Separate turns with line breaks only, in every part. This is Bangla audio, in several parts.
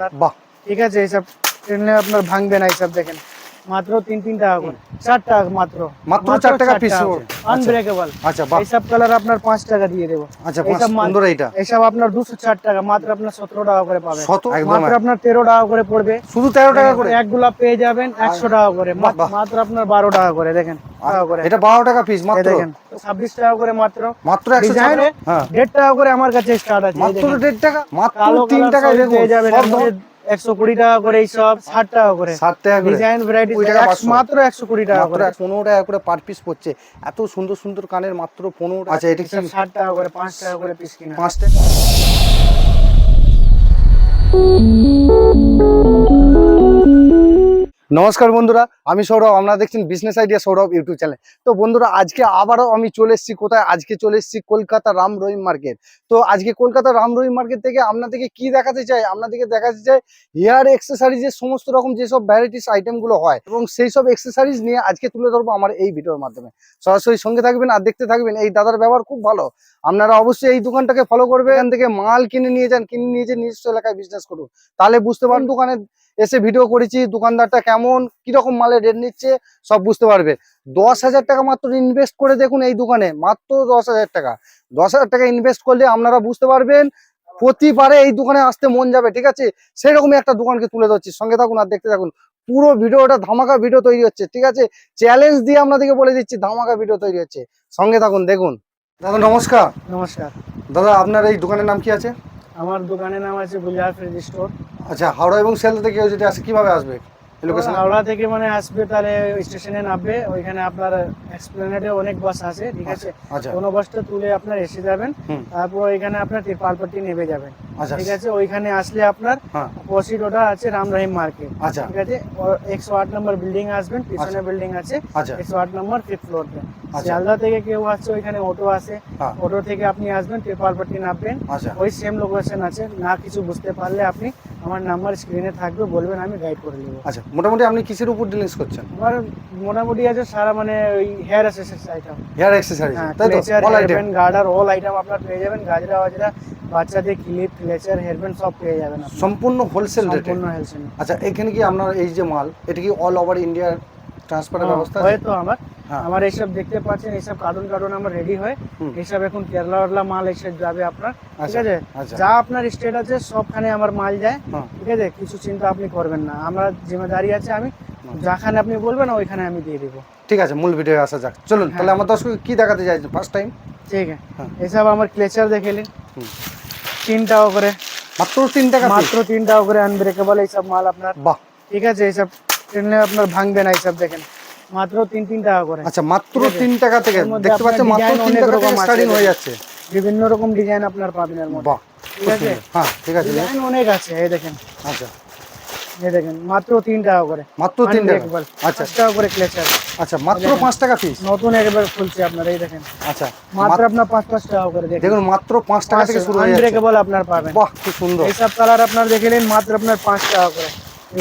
আপনার
বাহ।
ঠিক আছে এইসব ট্রেনে আপনার ভাঙবে না এইসব দেখেন। মাত্র তিন তিন টাকা করে। চার টাকা মাত্র।
মাত্র চার টাকা ওর।
আনব্রেকেবল
আচ্ছা।
এইসব কালার আপনার পাঁচ টাকা দিয়ে দেবো।
আচ্ছা সুন্দর এইটা।
আপনার দুশো চার টাকা মাত্র আপনার সতেরো টাকা করে পাবেন মাত্র আপনার তেরো টাকা করে পড়বে।
শুধু তেরো টাকা করে?
এক গোলাপ পেয়ে যাবেন একশো টাকা করে। মাত্র আপনার বারো টাকা করে দেখেন। করে।
এটা বারো টাকা পিস মাত্র?
দেখেন ছাব্বিশ টাকা করে মাত্র।
মাত্র একশো হ্যাঁ।
দেড় টাকা করে আমার কাছে স্টার্ট আছে
মাত্র দেড় টাকা? মাত্র তিন
কালার
টাকায়
সবই
দেখুন
পেয়ে যাবেন
সব দাম
একশো কুড়ি টাকা করে এইসব ষাট টাকা করে।
ষাট টাকা করে।
ডিজাইন ভ্যারাইটি
টাকা
মাত্র একশো কুড়ি টাকা করে।
পনেরো টাকা করে পার পিস পড়ছে। এত সুন্দর সুন্দর কানের মাত্র পনেরো আচ্ছা এটা
ষাট টাকা করে পাঁচ টাকা করে পিস কিনা।
পাঁচ টাকা। নমস্কার বন্ধুরা, আমি সৌরভ, আপনারা দেখছেন business idea Sourav YouTube channel তো বন্ধুরা, আজকে আবারও আমি চলে এসেছি কোথায়? আজকে চলে এসেছি কলকাতা রাম রহিম মার্কেট তো আজকে কলকাতা রাম রহিম মার্কেট থেকে আপনাদেরকে কি দেখাতে চাই? আপনাদেরকে দেখাতে চাই হেয়ার এক্সেসারিজের সমস্ত রকম যেসব ভ্যারাইটিস আইটেমগুলো হয় এবং সেই সব এক্সেসারিজ নিয়ে আজকে তুলে ধরবো আমার এই ভিডিওর মাধ্যমে। সরাসরি সঙ্গে থাকবেন আর দেখতে থাকবেন, এই দাদার ব্যবহার খুব ভালো। আপনারা অবশ্যই এই দোকানটাকে ফলো করবেন, এখান থেকে মাল কিনে নিয়ে যান, কিনে নিয়ে যেয়ে নিজস্ব এলাকায় বিজনেস করুন। তাহলে বুঝতে পারেন দোকানে এসে ভিডিও করেছি দোকানদারটা কেমন কীরকম মালের রেট নিচ্ছে সব বুঝতে পারবে। দশ হাজার টাকা মাত্র ইনভেস্ট করে দেখুন এই দোকানে মাত্র দশ হাজার টাকা। দশ হাজার টাকা ইনভেস্ট করলে আপনারা বুঝতে পারবেন প্রতিবারে এই দোকানে আসতে মন যাবে ঠিক আছে? সেরকমই একটা দোকানকে তুলে ধরছি। সঙ্গে থাকুন আর দেখতে থাকুন। পুরো ভিডিওটা ধামাকা ভিডিও তৈরি হচ্ছে ঠিক আছে? চ্যালেঞ্জ দিয়ে আপনাদেরকে বলে দিচ্ছি ধামাকা ভিডিও তৈরি হচ্ছে। সঙ্গে থাকুন দেখুন। দাদা নমস্কার।
নমস্কার।
দাদা আপনার এই দোকানের নাম কি আছে?
আমার দোকানের নাম আছে গুলজার ফ্রিজ স্টোর।
আচ্ছা হাওড়া এবং সেল থেকে কেউ যদি আসে কীভাবে আসবে? লোকেশন
হাওড়া থেকে মানে আসবে তাহলে স্টেশনে নামবে ওইখানে আপনার এক্সপ্লেনেটে অনেক বাস আছে ঠিক আছে?
আচ্ছা।
কোনো বাসটা তুলে আপনার এসে যাবেন তারপর ওইখানে আপনার তিরপালপট্টি নেমে যাবেন। ঠিক আছে ওইখানে আসলে আপনার
হ্যাঁ।
অপোজিট ওটা আছে রাম রহিম মার্কেট।
আচ্ছা।
ঠিক আছে একশো আট নম্বর বিল্ডিং আসবেন পিছনে বিল্ডিং আছে
আচ্ছা।
একশো আট নম্বর ফিফথ
আচ্ছা।
শিয়ালদা থেকে কেউ আসছে ওইখানে অটো আছে অটো থেকে আপনি আসবেন তিরপালপট্টি নামবেন।
আচ্ছা।
ওই সেম লোকেশন আছে না কিছু বুঝতে পারলে আপনি আমার নাম্বার স্ক্রিনে থাকবে বলবেন আমি গাইড করে দেবো
আচ্ছা মোটামুটি আপনি কিসের উপর ডিলিংস করছেন?
আমার মোটামুটি আছে সারা মানে ওই hair accessories item
hair accessories
হ্যাঁ
তাই তো? All item
garter all item আপনার পেয়ে যাবেন। গাজরা বাজরা বাচ্চাদের ক্লিপ ক্লেচার হেয়ারব্যান্ড সব পেয়ে যাবেন।
সম্পূর্ণ হোলসেল রেটে
সম্পূর্ণ হেলসেন
আচ্ছা এখানে কি আপনার এই যে মাল এটা কি অল ওভার ইন্ডিয়ার ট্রান্সফারের ব্যবস্থা
হয় তো আমার
হ্যাঁ।
আমার এইসব দেখতে পাচ্ছেন এইসব কার্টুন কার্টুন আমার রেডি হয়। এইসব এখন কেরালা ওরলা মাল এইসব যাবে আপনার ঠিক
আচ্ছা,
আছে
আচ্ছা।
যা আপনার স্টেট আছে সবখানে আমার মাল যায়
হ্যাঁ।
ঠিক আছে কিছু চিন্তা আপনি করবেন না আমার জিম্মেদারি আছে আমি যেখানে আপনি বলবেন ওইখানে আমি দিয়ে দিব
ঠিক আছে মূল ভিডিও আসা যাক চলুন
হ্যাঁ।
তাহলে আমার দর্শক কি দেখাতে চাইছেন ফার্স্ট টাইম
ঠিক আছে
হ্যাঁ।
এইসব আমার ক্লেচার দেখেলেন
হুম।
তিন টাকা করে
মাত্র তিন টাকা
মাত্র তিন টাকা করে আনব্রেকেবল এইসব মাল আপনার।
বাহ।
ঠিক আছে এইসব ট্রেনে আপনার ভাঙবে না এইসব দেখেন। মাত্র তিন তিন টাকা করে
আচ্ছা মাত্র তিন টাকা থেকে দেখতে পাচ্ছেন মাত্র তিন টাকা থেকে স্টার্টিং হয়ে যাচ্ছে।
বিভিন্ন রকম ডিজাইন আপনার পাবেন এর মধ্যে।
বাহ
ঠিক আছে?
হ্যাঁ ঠিক আছে।
ডিজাইন অনেক আছে এই দেখেন।
আচ্ছা।
এই দেখেন মাত্র তিন টাকা করে
মাত্র তিন টাকা। আচ্ছা।
টাকা করে ক্লেচার
আচ্ছা মাত্র। পাঁচ টাকা পিস
নতুন একবার খুলছে আপনার এই দেখেন।
আচ্ছা
মাত্র আপনার পাঁচ পাঁচ টাকা করে দেখেন।
দেখুন মাত্র পাঁচ টাকা থেকে শুরু
আনব্রেকেবল আপনার পাবেন।
বাহ খুব সুন্দর।
এইসব কালার আপনার দেখেলেন মাত্র আপনার পাঁচ টাকা করে।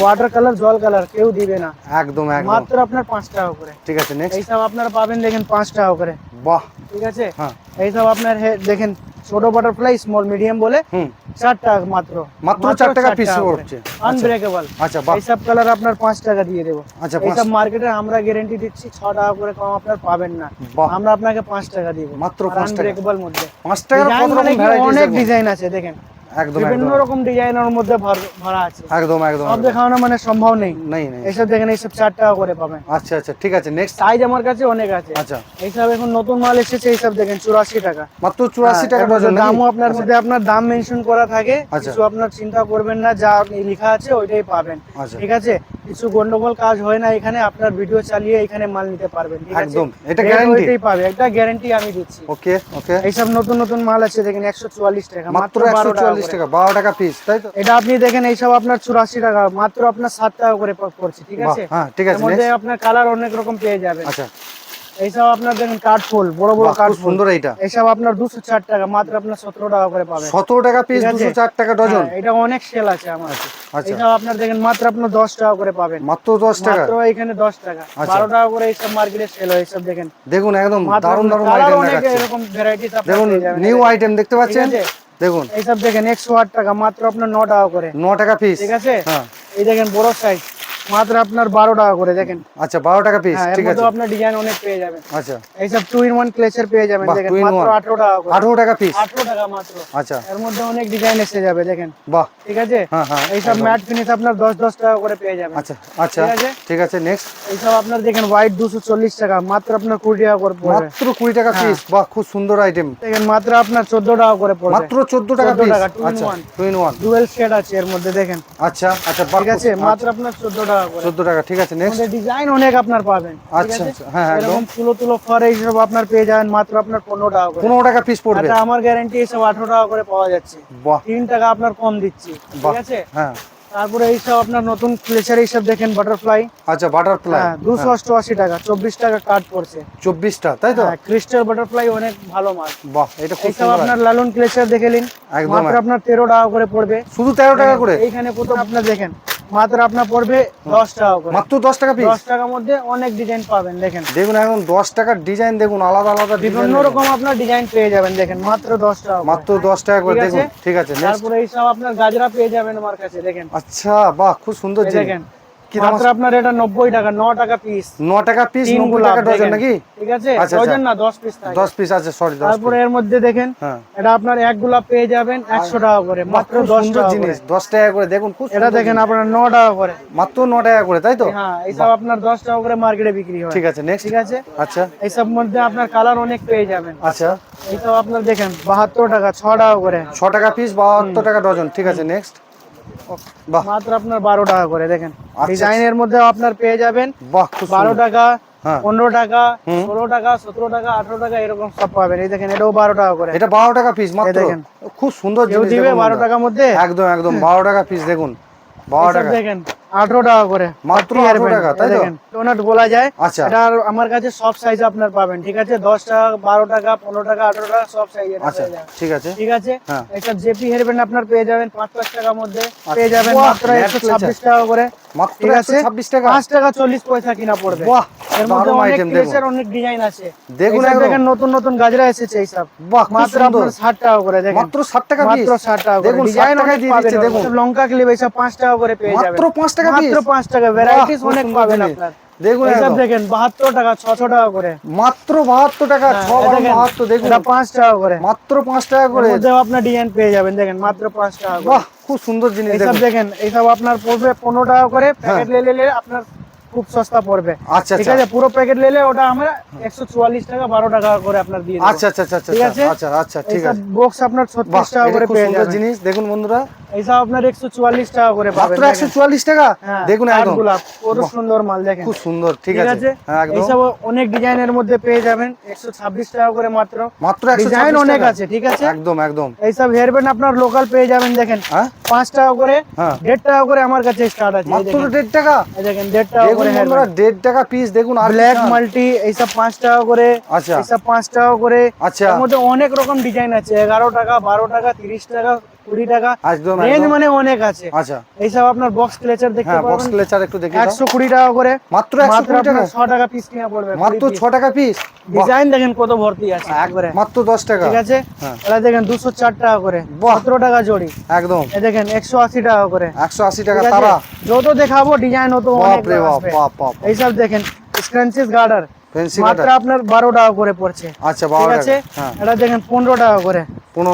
ওয়াটার কালার জল কালার কেউ দিবে না।
একদম একদম।
মাত্র আপনার পাঁচ টাকা করে।
ঠিক আছে নেক্সট
এইসব আপনার পাবেন দেখেন পাঁচ টাকা করে।
বাহ।
ঠিক আছে?
হ্যাঁ।
এইসব আপনার দেখেন ছোট বাটারফ্লাই স্মল মিডিয়াম বলে চার টাকা মাত্র।
মাত্র চার টাকা পিস পড়ছে।
আনব্রেকেবল
আচ্ছা
এইসব কালার আপনার পাঁচ টাকা দিয়ে দেবো।
আচ্ছা
এইসব মার্কেটে আমরা গ্যারেন্টি দিচ্ছি ছ টাকা করে কম আপনার পাবেন না। আমরা আপনাকে পাঁচ টাকা দিব।
মাত্র পাঁচ টাকা।
আনব্রেকেবল মধ্যে।
পাঁচ কত
মানে অনেক ডিজাইন আছে দেখেন।
একদম
বিভিন্ন রকম ডিজাইনের মধ্যে ভরা আছে।
একদম একদম
সব দেখানো মানে সম্ভব নেই।
নেই নেই।
এইসব দেখেন এইসব চার টাকা করে পাবেন।
আচ্ছা আচ্ছা ঠিক আছে নেক্সট
সাইজ আমার কাছে অনেক আছে।
আচ্ছা।
এইসব এখন নতুন মাল এসেছে এইসব দেখেন চুরাশি টাকা।
মাত্র চুরাশি
হ্যাঁ,
টাকা ডজন
দামও আপনার মধ্যে আপনার দাম মেনশন করা থাকে
আচ্ছা।
কিছু আপনার চিন্তা করবেন না যা আপনি লেখা আছে ওইটাই পাবেন।
আচ্ছা।
ঠিক আছে? কিছু গন্ডগোল কাজ হয় না এখানে আপনার ভিডিও চালিয়ে এখানে মাল নিতে পারবেন
একদম এটা গ্যারান্টি
পাবে একটা গ্যারান্টি আমি দিচ্ছি।
ওকে ওকে।
এইসব নতুন নতুন মাল আছে দেখেন একশো চুয়াল্লিশ টাকা
মাত্র
মাত্র
একশো
বারো টাকা
চুয়াল্লিশ
করে।
টাকা বারো টাকা পিস তাই তো?
এটা আপনি দেখেন এইসব আপনার চুরাশি টাকা মাত্র আপনার 7 টাকা করে পড়ছে ঠিক আছে?
হ্যাঁ ঠিক আছে
মধ্যে আপনার কালার অনেক রকম পেয়ে যাবেন।
আচ্ছা।
এইসব আপনার দেখেন কাঠফুল বড় বড়
খুব
কাঠফুল
সুন্দর এইটা।
এইসব আপনার দুশো চার টাকা মাত্র আপনার সতেরো টাকা করে পাবেন।
সতেরো টাকা পিস দুশো চার টাকা ডজন
হ্যাঁ, এটা অনেক সেল আছে আমার।
আচ্ছা
এইসব আপনার দেখেন মাত্র আপনার দশ টাকা করে পাবেন।
মাত্র দশ টাকা?
মাত্র এখানে দশ টাকা।
আচ্ছা।
বারো টাকা করে এইসব মার্কেটে সেল হয় এইসব দেখেন।
দেখুন একদম দারুণ দারুণ আইটেম
এরকম ভ্যারাইটিস
দেখুন নিউ আইটেম দেখতে পাচ্ছেন? দেখুন।
এইসব দেখেন একশো আট টাকা মাত্র আপনার ন টাকা করে।
ন টাকা পিস
ঠিক আছে?
হ্যাঁ।
এই দেখেন বড় সাইজ মাত্র আপনার বারো টাকা করে দেখেন।
আচ্ছা বারো টাকা পিস
হ্যাঁ
ঠিক আছে।
আপনার ডিজাইন অনেক পেয়ে যাবেন।
আচ্ছা।
এইসব টু ইন ওয়ান ক্লেচার পেয়ে যাবেন দেখেন মাত্র আঠারো টাকা
আঠারো টাকা পিস
আঠারো টাকা মাত্র।
আচ্ছা।
এর মধ্যে অনেক ডিজাইন এসে যাবে দেখেন।
বাহ।
ঠিক আছে?
হ্যাঁ হ্যাঁ
এইসব ম্যাট ফিনিশ আপনার দশ দশ টাকা করে পেয়ে যাবেন।
আচ্ছা আচ্ছা।
ঠিক আছে?
নেক্সট
এইসব আপনার দেখেন হোয়াইট দুশো চল্লিশ টাকা মাত্র আপনার কুড়ি টাকা করে পড়বে।
মাত্র কুড়ি টাকা
হ্যাঁ।
পিস বাহ খুব সুন্দর আইটেম
দেখেন মাত্র আপনার চোদ্দ টাকা করে পড়বে।
মাত্র চোদ্দ টাকা
14
পিস আচ্ছা two in one
dual shade আছে এর মধ্যে দেখেন।
আচ্ছা আচ্ছা
ঠিক আছে? মাত্র আপনার চোদ্দ টাকা করে।
চোদ্দ টাকা ঠিক আছে নেক্সট
ডিজাইন অনেক আপনার পাবেন
আচ্ছা আচ্ছা হ্যাঁ হ্যাঁ, একদম।
এরকম তুলো তুলো ফর এইসব আপনার পেয়ে যাবেন মাত্র আপনার পনেরো টাকা করে।
পনেরো টাকা পিস পড়বে।
এটা আমার গ্যারান্টি এইসব আঠারো টাকা করে পাওয়া যাচ্ছে।
বাহ।
তিন টাকা আপনার কম দিচ্ছি ঠিক আছে?
হ্যাঁ।
তারপরে এইসব আপনার নতুন ক্লেচার এইসব দেখেন বাটারফ্লাই
আচ্ছা বাটারফ্লাই
হ্যাঁ দুশো অষ্টআশি টাকা চব্বিশ টাকা কাট পড়ছে।
চব্বিশটা তাই তো?
হ্যাঁ ক্রিস্টাল বাটারফ্লাই অনেক ভালো মাল।
বাহ এটা খুব
এইসব আপনার লালন ক্লেচার দেখে নিন।
একদম
আপনার তেরো টাকা করে পড়বে।
শুধু তেরো টাকা করে?
এইখানে প্রথম আপনার দেখেন। মাত্র আপনার পড়বে দশ টাকা করে।
মাত্র দশ টাকা পিস
দশ টাকার মধ্যে অনেক ডিজাইন পাবেন দেখেন।
দেখুন এখন দশ টাকার ডিজাইন দেখুন আলাদা আলাদা
বিভিন্ন রকম আপনার ডিজাইন পেয়ে যাবেন দেখেন মাত্র দশ টাকা
মাত্র দশ টাকা করে দেখুন? ঠিক আছে।
তারপরে এইসব আপনার গাজরা পেয়ে যাবেন আমার কাছে দেখেন।
আচ্ছা বাহ খুব সুন্দর
দেখেন
কি দাম
মাত্র আপনার এটা নব্বই টাকা ন টাকা পিস
ন টাকা পিস
তিন
নব্বই
গোলাপ
টাকা ডজন নাকি?
ঠিক আছে?
আচ্ছা,
ডজন না দশ পিস থাকে।
দশ পিস আছে সরি দশ
তারপরে এর মধ্যে দেখেন
হ্যাঁ।
এটা আপনার এক গোলাপ পেয়ে যাবেন একশো টাকা করে মাত্র
খুব
দশ
সুন্দর
টাকা
জিনিস
করে।
দশ টাকা করে দেখুন খুব
এটা দেখেন আপনার ন টাকা করে।
মাত্র ন টাকা করে তাই তো?
হ্যাঁ এইসব আপনার দশ টাকা করে মার্কেটে বিক্রি হয়।
ঠিক আছে নেক্সট
ঠিক আছে?
আচ্ছা।
এইসব মধ্যে আপনার কালার অনেক পেয়ে যাবেন।
আচ্ছা।
এইসব আপনার দেখেন বাহাত্তর টাকা ছ টাকা করে।
ছ টাকা পিস বাহাত্তর টাকা ডজন। ঠিক আছে নেক্সট
মাত্র আপনার বারো টাকা করে দেখেন।
আচ্ছা।
ডিজাইনের মধ্যে আপনার পেয়ে যাবেন বারো। টাকা
হ্যাঁ।
পনেরো টাকা ষোলো টাকা সতেরো টাকা আঠারো টাকা এরকম সব পাবেন। এই দেখেন এটাও বারো টাকা করে।
এটা বারো টাকা পিস মাত্র।
দেখেন।
খুব সুন্দর
দিবে বারো টাকার মধ্যে?
একদম একদম বারো টাকা পিস দেখুন। বারো টাকা।
দেখেন। আঠারো টাকা করে।
মাত্র
Forty
18
earband,
টাকা, তাই তো?
ডোনাট বলা যায়
আচ্ছা।
এটা আমার কাছে সব সাইজ আপনার পাবেন ঠিক আছে? দশ টাকা বারো টাকা পনেরো টাকা আঠারো টাকা সব সাইজ
আচ্ছা ঠিক আছে।
ঠিক আছে?
একটা
এইসব জেপি হেয়ারব্যান্ড আপনার পেয়ে যাবেন পাঁচ পাঁচ টাকার মধ্যে। পেয়ে যাবেন মাত্র একশো ছাব্বিশ টাকা করে।
মাত্র
ঠিক আছে?
ছাব্বিশ টাকা।
পাঁচ টাকা চল্লিশ পয়সা কিনা পড়বে।
বাহ।
এর মধ্যে অনেক
আইটেম
অনেক ডিজাইন আছে।
দেখুন
দেখেন নতুন নতুন গাজরা এসেছে এইসব
বাহ
মাত্র
সুন্দর।
আপনার ষাট টাকা করে দেখেন।
মাত্র ষাট টাকা
মাত্র ষাট টাকা
দেখুন,
ডিজাইন অনেক
দিয়ে দিচ্ছে, দেখুন।
লঙ্কা ক্লিপ এইসব পাঁচ টাকা করে পেয়ে যাবেন।
মাত্র পাঁচ টাকা
মাত্র পাঁচ টাকা। ভ্যারাইটিস অনেক পাবেন
জিনিস। দেখুন
এইসব দেখেন বাহাত্তর টাকা টাকা করে।
মাত্র টাকা ছ
হ্যাঁ,
বারো
দেখেন, টাকা করে।
মাত্র পাঁচ টাকা করে।
আপনার ডিজাইন পেয়ে যাবেন দেখেন মাত্র পাঁচ টাকা
বাহ খুব সুন্দর জিনিস দেখুন।
দেখেন এইসব আপনার পড়বে পনেরো টাকা করে। প্যাকেট নিলে আপনার খুব সস্তা পড়বে।
আচ্ছা
ঠিক
আচ্ছা।
আছে পুরো প্যাকেট নিলে ওটা আমরা একশো চুয়াল্লিশ টাকা বারো টাকা করে আপনার দিয়ে দেবো।
আচ্ছা আচ্ছা আচ্ছা আচ্ছা
ঠিক আছে?
আচ্ছা আচ্ছা ঠিক আছে।
বক্স আপনার
বাহ
ছত্রিশ টাকা করে পেয়ে যাবেন।
জিনিস। দেখুন বন্ধুরা
এইসব আপনার একশো চুয়াল্লিশ টাকা করে পাবেন
মাত্র একশো চুয়াল্লিশ টাকা?
হ্যাঁ,
দেখুন একদম।
গোলাপ কত সুন্দর মাল দেখেন।
খুব সুন্দর ঠিক আছে। হ্যাঁ
এইসব অনেক ডিজাইনের মধ্যে পেয়ে যাবেন একশো ছাব্বিশ টাকা করে মাত্র।
মাত্র
ডিজাইন অনেক আছে ঠিক আছে?
একদম একদম।
এইসব হেয়ারব্যান্ড আপনার লোকাল পেয়ে যাবেন দেখেন।
হ্যাঁ?
পাঁচ টাকা করে
হ্যাঁ।
দেড় টাকা করে আমার কাছে স্টার্ট আছে
মাত্র
দেখেন।
দেড় টাকা?
দেখেন দেড় টাকা করে
বন্ধুরা দেড় টাকা পিস দেখুন আর
ব্ল্যাক মাল্টি এইসব পাঁচ টাকা করে
আচ্ছা।
এইসব পাঁচ টাকা করে।
আচ্ছা।
এর মধ্যে অনেক রকম ডিজাইন আছে এগারো টাকা বারো টাকা তিরিশ টাকা কুড়ি টাকা।
একদম
রেঞ্জ মানে অনেক আছে।
আচ্ছা।
এইসব আপনার বক্স ক্লেচার দেখতে
হ্যাঁ বক্স ক্লেচার একটু দেখে
টাকা করে।
মাত্র টাকা?
টাকা পিস কিনা পড়বে
মাত্র ছ টাকা পিস
ডিজাইন দেখেন কত ভর্তি আছে একবারে।
মাত্র দশ টাকা।
ঠিক আছে?
হ্যাঁ।
দেখেন দুশো চার টাকা করে। টাকা জোড়ি।
একদম।
এ দেখেন একশো আশি টাকা করে।
একশো আশি টাকা তারা।
যত দেখাবো ডিজাইন অত অনেক
বাপ রে বাপ বাপ বাপ।
এইসব দেখেন স্ক্রাঞ্চিস গার্ডার
ফেন্সি
মাত্র আপনার বারো টাকা করে পড়ছে।
আচ্ছা টাকা হ্যাঁ।
এটা দেখেন পনেরো টাকা করে।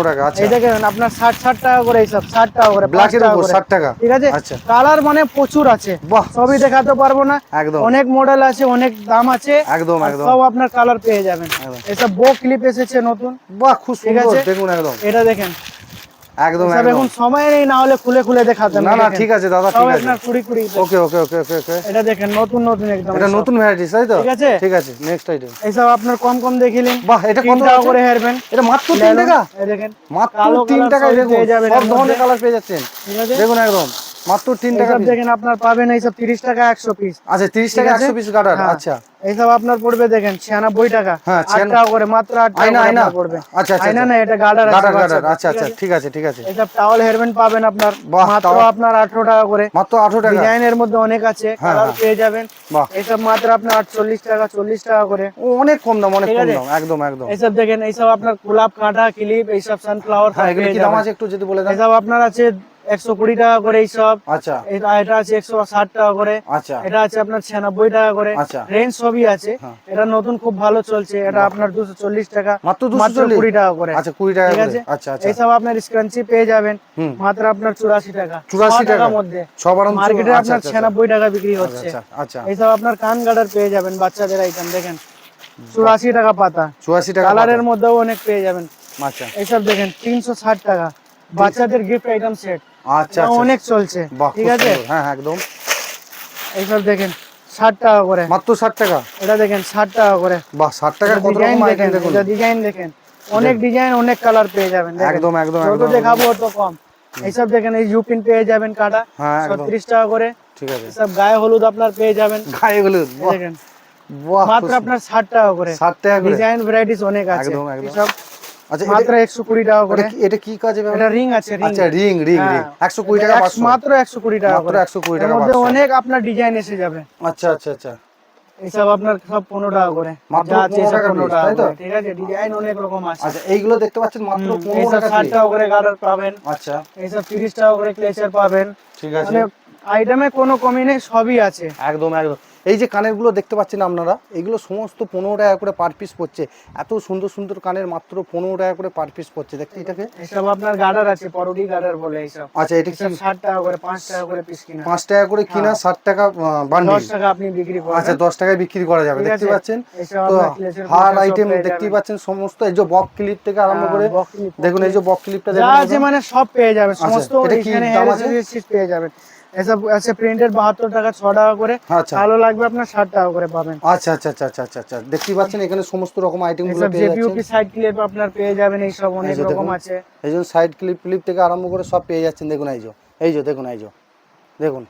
টাকা আচ্ছা।
এই দেখেন আপনার ষাট ষাট টাকা করে এইসব ষাট টাকা করে পাঁচ
ব্ল্যাকের উপর
করে।
ষাট টাকা?
ঠিক আছে?
আচ্ছা।
কালার মানে প্রচুর আছে।
বাহ।
সবই দেখাতে পারব না।
একদম।
অনেক মডেল আছে অনেক দাম আছে।
একদম একদম।
সব আপনার কালার পেয়ে যাবেন। এসব বো ক্লিপ এসেছে নতুন।
বাহ খুব
ঠিক
সুন্দর
আছে?
দেখুন একদম।
এটা দেখেন।
একদম
এখন সময় নেই না হলে খুলে খুলে
না না ঠিক আছে দাদা ঠিক আছে।
কুড়ি কুড়ি।
ওকে ওকে ওকে ওকে ওকে।
এটা দেখেন নতুন নতুন একদম।
এটা নতুন ভ্যারাইটিস তাই তো?
ঠিক আছে?
ঠিক আছে নেক্সট আইটেম
এইসব আপনার কম কম দেখিলেন।
বাহ এটা কত
টাকা করে হেরবেন
এটা মাত্র 3 টাকা?
এই দেখেন
মাত্র
কালো
তিন টাকায় দেখুন সব ধরনের কালার পেয়ে যাচ্ছেন। দেখুন একদম। মাত্র তিন টাকা
দেখেন আপনার পাবেন এইসব তিরিশ টাকা একশো পিস
আচ্ছা তিরিশ
ঠিক
টাকা
আছে?
একশো পিস গার্ডার
হ্যাঁ।
আচ্ছা।
এইসব আপনার পড়বে দেখেন ছিয়ানব্বই টাকা।
হ্যাঁ,
টাকা করে মাত্র আট টাকা
আয়না,
পড়বে।
আচ্ছা, আচ্ছা,
আয়না
আচ্ছা।
না এটা গার্ডার
গার্ডার গার্ডার আচ্ছা আচ্ছা ঠিক আছে ঠিক আছে।
এইসব টাওয়াল হেয়ারব্যান্ড পাবেন আপনার মাত্র আপনার আঠারো টাকা করে।
মাত্র আঠারো টাকা।
ডিজাইনের মধ্যে অনেক আছে
হ্যাঁ,
কালার
হ্যাঁ।
পেয়ে যাবেন। এইসব মাত্র আপনার আটচল্লিশ টাকা চল্লিশ টাকা করে।
অনেক কম দাম অনেক কম দাম। একদম একদম।
এইসব দেখেন এইসব আপনার গোলাপ কাঁটা ক্লিপ এইসব সানফ্লাওয়ার
হ্যাঁ এগুলো কি দাম আছে একটু যদি বলে দেন?
এইসব আপনার আছে একশো কুড়ি টাকা করে এইসব
আচ্ছা।
এটা আছে একশো ষাট টাকা করে।
আচ্ছা।
এটা আছে আপনার ছিয়ানব্বই টাকা করে।
আচ্ছা।
রেঞ্জ সবই আছে।
হ্যাঁ।
এটা নতুন খুব ভালো চলছে। এটা আপনার দুশো চল্লিশ টাকা।
মাত্র
মাত্র কুড়ি টাকা করে।
আচ্ছা কুড়ি টাকা
ঠিক আছে?
আচ্ছা আচ্ছা।
এইসব আপনার স্ক্রাঞ্চি পেয়ে যাবেন। মাত্র আপনার চুরাশি টাকা।
84
ছ
টাকা?
টাকার মধ্যে মার্কেটে
আচ্ছা,
আপনার
আচ্ছা,
ছিয়ানব্বই টাকা বিক্রি হচ্ছে।
আচ্ছা আচ্ছা।
এইসব আপনার কান গার্ডার পেয়ে যাবেন বাচ্চাদের আইটেম দেখেন। চুরাশি টাকা পাতা।
চুয়াশি টাকা
কালারের মধ্যেও অনেক পেয়ে যাবেন।
আচ্ছা।
এইসব দেখেন তিনশো ষাট টাকা। বাচ্চাদের গিফট আইটেম সেট
আচ্ছা আচ্ছা।
অনেক চলছে। ঠিক আছে?
হ্যাঁ হ্যাঁ একদম।
এইসব দেখেন ষাট টাকা করে।
মাত্র ষাট টাকা?
এটা দেখেন ষাট টাকা করে।
বাহ ষাট কত
ডিজাইন দেখেন ডিজাইন দেখেন। অনেক ডিজাইন অনেক কালার পেয়ে যাবেন
একদম একদম
যত দেখাবো অত কম। এইসব দেখেন এই ইউপিন পেয়ে যাবেন কাটা।
হ্যাঁ
ছত্রিশ টাকা করে।
ঠিক আছে।
সব গায়ে হলুদ আপনার পেয়ে যাবেন।
গায়ে হলুদ
দেখেন। মাত্র আপনার ষাট টাকা করে।
ষাট টাকা
ডিজাইন ভ্যারাইটিস অনেক আছে।
একদম, একদম। আচ্ছা
মাত্র একশো কুড়ি টাকা করে।
এটা কি- কাজে
এটা রিং আছে রিং।
আচ্ছা রিং রিং রিং। একশো কুড়ি টাকা
মাত্র একশো কুড়ি টাকা
মাত্র
করে।
একশো কুড়ি
এর
টাকা
মধ্যে অনেক আপনার ডিজাইন এসে যাবে।
আচ্ছা আচ্ছা আচ্ছা।
এইসব আপনার সব পনেরো টাকা করে।
মাত্র 15 টাকা তাই তো?
ঠিক আছে ডিজাইন অনেক রকম আছে।
আচ্ছা এইগুলো দেখতে পাচ্ছেন মাত্র
হুম,
পনেরো
এইসব
টাকা
করে গার্ডার পাবেন।
আচ্ছা।
এইসব তিরিশ টাকা করে ক্লেচার পাবেন।
ঠিক আছে।
মানে আইটেমে কোনো কমি নেই সবই আছে।
একদম একদম। এই যে কানেরগুলো দেখতে পাচ্ছেন আপনারা এগুলো সমস্ত পনেরো টাকা করে পার পিস পড়ছে। এত সুন্দর সুন্দর কানের মাত্র পনেরো টাকা করে পার পিস পড়ছে। দেখতে এটাকে?
এইসব আপনার গার্ডার আছে পরোটি গার্ডার বলে এইসব
আচ্ছা এটা কি
ষাট টাকা করে পাঁচ টাকা করে পিস কিনা।
পাঁচ টাকা করে কিনা ষাট টাকা বান্ডিল
দশ টাকা আপনি বিক্রি
আচ্ছা
করেন
দশ টাকায় বিক্রি করা যাবে দেখতে পাচ্ছেন? তো হার আইটেম
পেয়ে
দেখতেই পাচ্ছেন সমস্ত এই যে বক ক্লিপ থেকে আরম্ভ
হ্যাঁ,
করে দেখুন এই যে বক ক্লিপটা
যা
দেখুন
আছে মানে সব পেয়ে যাবেন সমস্ত এখানে
দাম আছে?
পেয়ে যাবেন। এসব আছে প্রিন্টের বাহাত্তর টাকা টাকা করে।
আচ্ছা।
ভালো লাগবে আপনার ষাট টাকা করে পাবেন।
আচ্ছা আচ্ছা আচ্ছা আচ্ছা আচ্ছা আচ্ছা। পাচ্ছেন এখানে সমস্ত রকম
আইটেমগুলো
পেয়ে যাচ্ছেন।
জেপিউপি সাইড ক্লিপ আপনার পেয়ে যাবেন এই সব অনেক রকম আছে।
এই জন্য সাইড ক্লিপ ক্লিপ থেকে আরম্ভ করে সব পেয়ে যাচ্ছেন দেখুন এই যে এই যে দেখুন এই যে দেখুন।